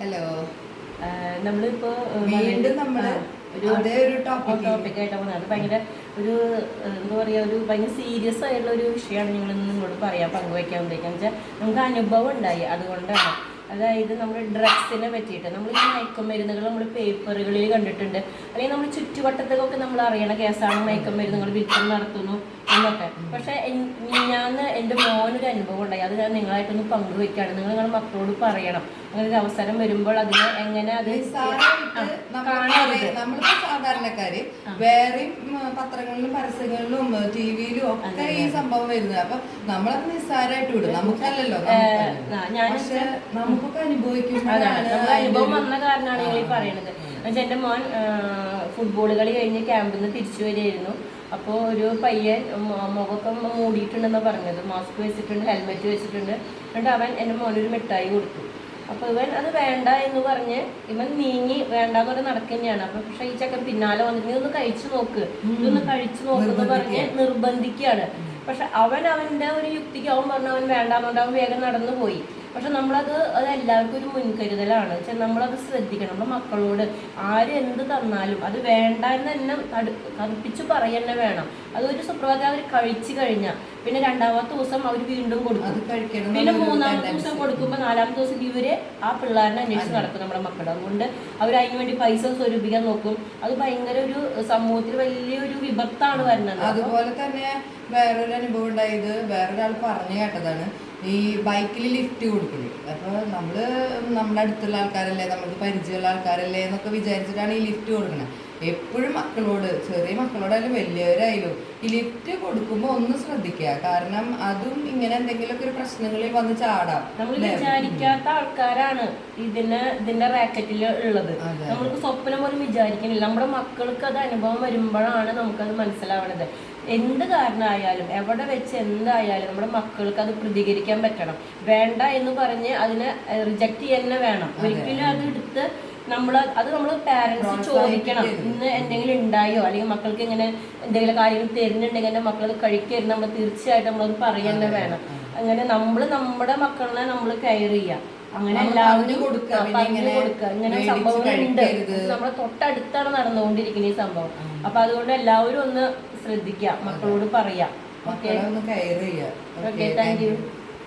Hello നമ്മളിപ്പോ വീണ്ടും നമ്മൾ അതേ ഒരു പോകുന്നത് അത് ഭയങ്കര ഒരു എന്താ പറയാ ഒരു ഭയങ്കര സീരിയസ് ആയിട്ടുള്ള ഒരു വിഷയമാണ് ഞങ്ങൾ നിങ്ങളോട് പറയാൻ പങ്കുവയ്ക്കാൻ ഉദ്ദേശിക്കുന്നത് വെച്ചാൽ നമുക്ക് അനുഭവം ഉണ്ടായി അതുകൊണ്ടാണ്. അതായത് നമ്മൾ ഡ്രഗ്സിനെ പറ്റിയിട്ട് നമ്മൾ ഈ മയക്കുമരുന്നുകൾ നമ്മൾ പേപ്പറുകളിൽ കണ്ടിട്ടുണ്ട്. അല്ലെങ്കിൽ നമ്മൾ ചുറ്റുവട്ടത്തൊക്കെ നമ്മൾ അറിയണ കേസാണ് മയക്കുമരുന്നുകൾ വിൽപ്പന നടത്തുന്നു. എന്നൊക്കെ പക്ഷെ ഞാൻ എന്റെ മോനൊരു അനുഭവം ഉണ്ടായി. അത് ഞാൻ നിങ്ങളായിട്ടൊന്ന് പങ്കുവെക്കാണ് നിങ്ങൾ നിങ്ങളുടെ മക്കളോട് പറയണം. അങ്ങനെ ഒരു അവസരം വരുമ്പോൾ അതിനെ എങ്ങനെ അത് നമ്മളിപ്പോ സാധാരണക്കാര് വേറെയും പത്രങ്ങളിലും പരസ്യങ്ങളിലും ടി വിയിലും ഒക്കെ ഈ സംഭവം വരുന്നത്. അപ്പൊ നമ്മളത് നിസ്സാരമായിട്ട് വിടും. നമുക്കല്ലല്ലോ പക്ഷെ നമുക്കൊക്കെ നമ്മൾ അനുഭവം വന്ന കാരണമാണ് ഞങ്ങൾ ഈ പറയണത്. എന്നുവെച്ചാൽ എന്റെ മോൻ ഫുട്ബോൾ കളി കഴിഞ്ഞ് ക്യാമ്പിൽ നിന്ന് തിരിച്ചു വരികയായിരുന്നു. അപ്പോൾ ഒരു പയ്യൻ മുഖമൊക്കെ മൂടിയിട്ടുണ്ടെന്നാണ് പറഞ്ഞത്. മാസ്ക് വെച്ചിട്ടുണ്ട് ഹെൽമെറ്റ് വെച്ചിട്ടുണ്ട്. എന്നിട്ട് അവൻ എന്റെ മോനൊരു മിഠായി കൊടുത്തു. അപ്പോൾ ഇവൻ അത് വേണ്ട എന്ന് പറഞ്ഞ് ഇവൻ നീങ്ങി വേണ്ട പറഞ്ഞ് നടക്കുന്നതാണ് അപ്പം പക്ഷെ ഈ ചക്കൻ പിന്നാലെ വന്നിട്ട് നീ ഒന്ന് കഴിച്ചു നോക്ക്. ഇതൊന്ന് കഴിച്ചു നോക്കെന്ന് പറഞ്ഞ് നിർബന്ധിക്കുകയാണ് പക്ഷെ അവൻ അവന്റെ ഒരു യുക്തിക്ക് അവൻ പറഞ്ഞു അവൻ വേണ്ടാന്നുകൊണ്ട് അവൻ വേഗം നടന്നു പോയി പക്ഷെ നമ്മളത് അത് എല്ലാവർക്കും ഒരു മുൻകരുതലാണ്. നമ്മളത് ശ്രദ്ധിക്കണം. നമ്മുടെ മക്കളോട് ആര് എന്ത് തന്നാലും അത് വേണ്ട എന്ന് തന്നെ കറുപ്പിച്ച് തടുപ്പിച്ച് പറയന്നെ വേണം. അതൊരു സുപ്രഭാതം. അവർ കഴിച്ചു കഴിഞ്ഞാൽ പിന്നെ രണ്ടാമത്തെ ദിവസം അവർ വീണ്ടും കൊടുക്കും. പിന്നെ മൂന്നാമത്തെ ദിവസം കൊടുക്കുമ്പോൾ നാലാമത്തെ ദിവസം ഇവർ ആ പിള്ളേരെ അന്വേഷിച്ച് നടക്കും നമ്മുടെ മക്കൾ അതുകൊണ്ട് അവർ അതിന് വേണ്ടി പൈസ സ്വരൂപിക്കാൻ നോക്കും. അത് ഭയങ്കര ഒരു സമൂഹത്തിൽ വലിയൊരു വിപത്താണ് വരുന്നത്. അതുപോലെ തന്നെ വേറൊരു അനുഭവം ഉണ്ടായത് വേറൊരാൾ പറഞ്ഞു കേട്ടതാണ് ഈ ബൈക്കിൽ ലിഫ്റ്റ് കൊടുക്കുന്നത് അപ്പൊ നമ്മൾ നമ്മുടെ അടുത്തുള്ള ആൾക്കാരല്ലേ നമുക്ക് പരിചയമുള്ള ആൾക്കാരല്ലേ എന്നൊക്കെ വിചാരിച്ചിട്ടാണ് ഈ ലിഫ്റ്റ് കൊടുക്കുന്നത് എപ്പോഴും മക്കളോട് ചെറിയ മക്കളോടായാലും വലിയവരായാലും ഈ ലിഫ്റ്റ് കൊടുക്കുമ്പോൾ ഒന്ന് ശ്രദ്ധിക്കുക. കാരണം അതും ഇങ്ങനെ എന്തെങ്കിലുമൊക്കെ ഒരു പ്രശ്നങ്ങളിൽ വന്ന് ചാടാം നമ്മൾ? വിചാരിക്കാത്ത ആൾക്കാരാണ് ഇതിന് ഇതിന്റെ റാക്കറ്റിൽ ഉള്ളത്. നമ്മൾക്ക് സ്വപ്നം പോലും വിചാരിക്കുന്നില്ല. നമ്മുടെ മക്കൾക്ക് അത് അനുഭവം വരുമ്പോഴാണ് നമുക്കത് മനസ്സിലാവണത്. എന്ത് കാരണമായാലും എവിടെ വെച്ച് എന്തായാലും നമ്മുടെ മക്കൾക്ക് അത് പ്രതികരിക്കാൻ പറ്റണം. വേണ്ട എന്ന് പറഞ്ഞ് അതിനെ റിജക്റ്റ് തന്നെ വേണം. ഒരിക്കലും അത്. എടുത്ത് നമ്മൾ അത് നമ്മൾ പാരന്റ്സ് ചോദിക്കണം. ഇന്ന് എന്തെങ്കിലും ഉണ്ടായോ? അല്ലെങ്കിൽ മക്കൾക്ക് ഇങ്ങനെ എന്തെങ്കിലും കാര്യങ്ങൾ തരുന്നുണ്ടെങ്കിൽ എന്റെ മക്കൾ കഴിക്കരുന്ന് കഴിക്കരുത്. നമ്മൾ തീർച്ചയായിട്ടും നമ്മളത് പറയന്നെ വേണം. അങ്ങനെ നമ്മൾ നമ്മുടെ മക്കളെ നമ്മൾ കെയർ ചെയ്യുക അങ്ങനെ എല്ലാവരും കൊടുക്കുക, ഇങ്ങനെ സംഭവങ്ങൾ ഉണ്ട് നമ്മളെ സംഭവങ്ങളുണ്ട്. നമ്മുടെ തൊട്ടടുത്താണ് നടന്നുകൊണ്ടിരിക്കുന്ന ഈ സംഭവം. അപ്പൊ അതുകൊണ്ട് എല്ലാവരും ഒന്ന് ശ്രദ്ധിക്കുക. മക്കളോട് പറയാം. Okay thank you